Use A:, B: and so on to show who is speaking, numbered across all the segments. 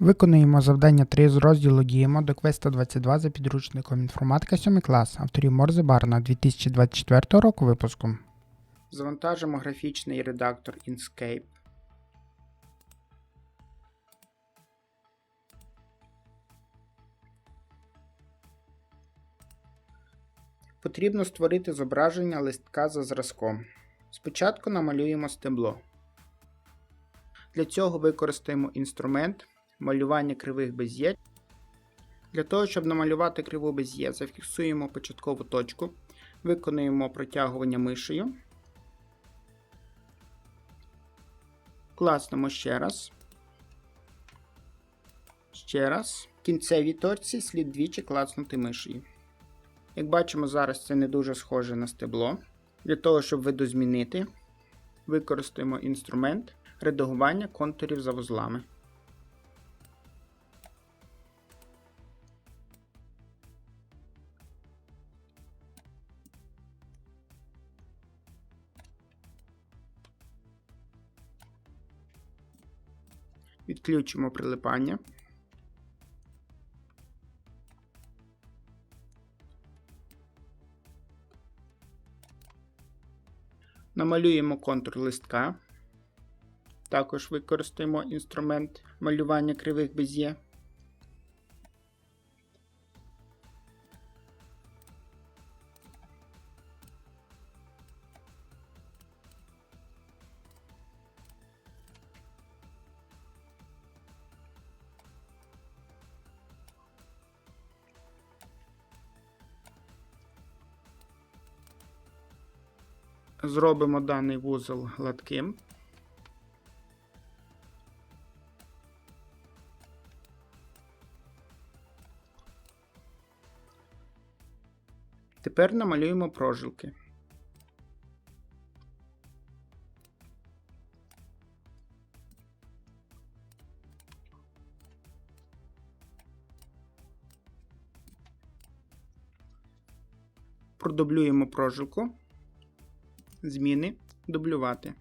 A: Виконуємо завдання 3 з розділу Діємо до квеста 22 за підручником інформатика 7 клас авторів Морзе Барна 2024 року випуску. Завантажимо графічний редактор Inkscape. Потрібно створити зображення листка за зразком. Спочатку намалюємо стебло. Для цього використаємо інструмент малювання кривих без'є. Для того, щоб намалювати криву без'є, зафіксуємо початкову точку, виконуємо протягування мишею. Класнемо ще раз. Ще раз. В кінцевій точці слід двічі класнути мишею. Як бачимо, зараз це не дуже схоже на стебло. Для того, щоб видозмінити, використаємо інструмент редагування контурів за вузлами. Відключимо прилипання. Намалюємо контур листка. Також використаємо інструмент малювання кривих без'є. Зробимо даний вузол гладким. Тепер намалюємо прожилки. Продублюємо прожилку. Зміни дублювати.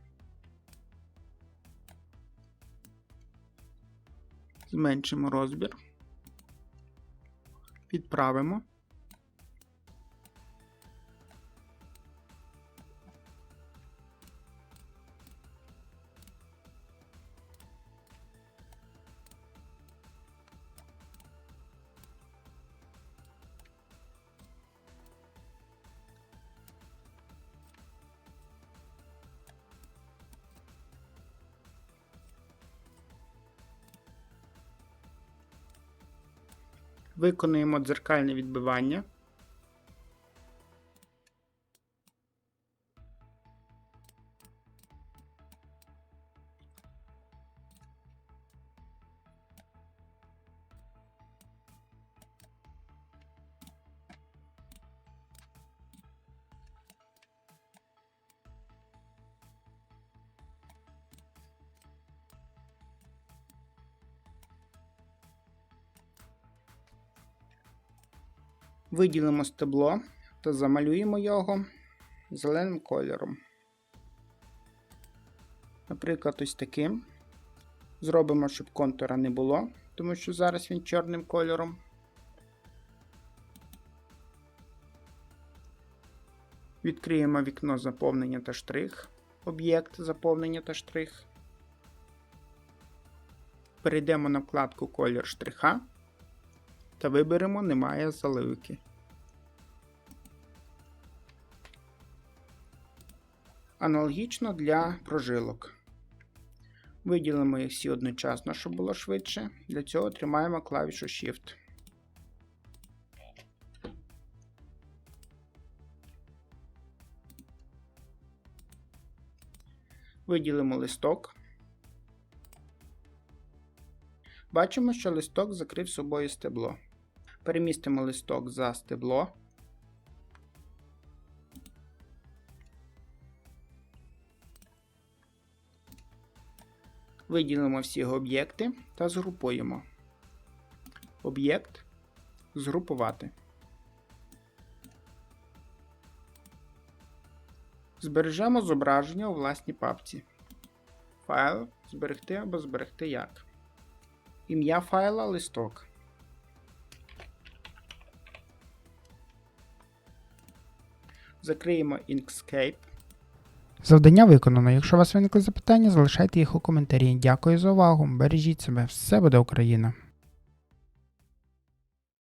A: Зменшимо розмір. Підправимо. Виконуємо дзеркальне відбивання. Виділимо стебло та замалюємо його зеленим кольором. Наприклад, ось таким. Зробимо, щоб контура не було, тому що зараз він чорним кольором. Відкриємо вікно заповнення та штрих, об'єкт заповнення та штрих. Перейдемо на вкладку Колір штриха та виберемо Немає заливки. Аналогічно для прожилок. Виділимо їх всі одночасно, щоб було швидше. Для цього тримаємо клавішу Shift. Виділимо листок. Бачимо, що листок закрив собою стебло. Перемістимо листок за стебло. Виділимо всі об'єкти та згрупуємо. Об'єкт згрупувати. Збережемо зображення у власній папці. Файл зберегти або зберегти як. Ім'я файла листок. Закриємо Inkscape.
B: Завдання виконано. Якщо у вас виникли запитання, залишайте їх у коментарі. Дякую за увагу. Бережіть себе. Все буде Україна!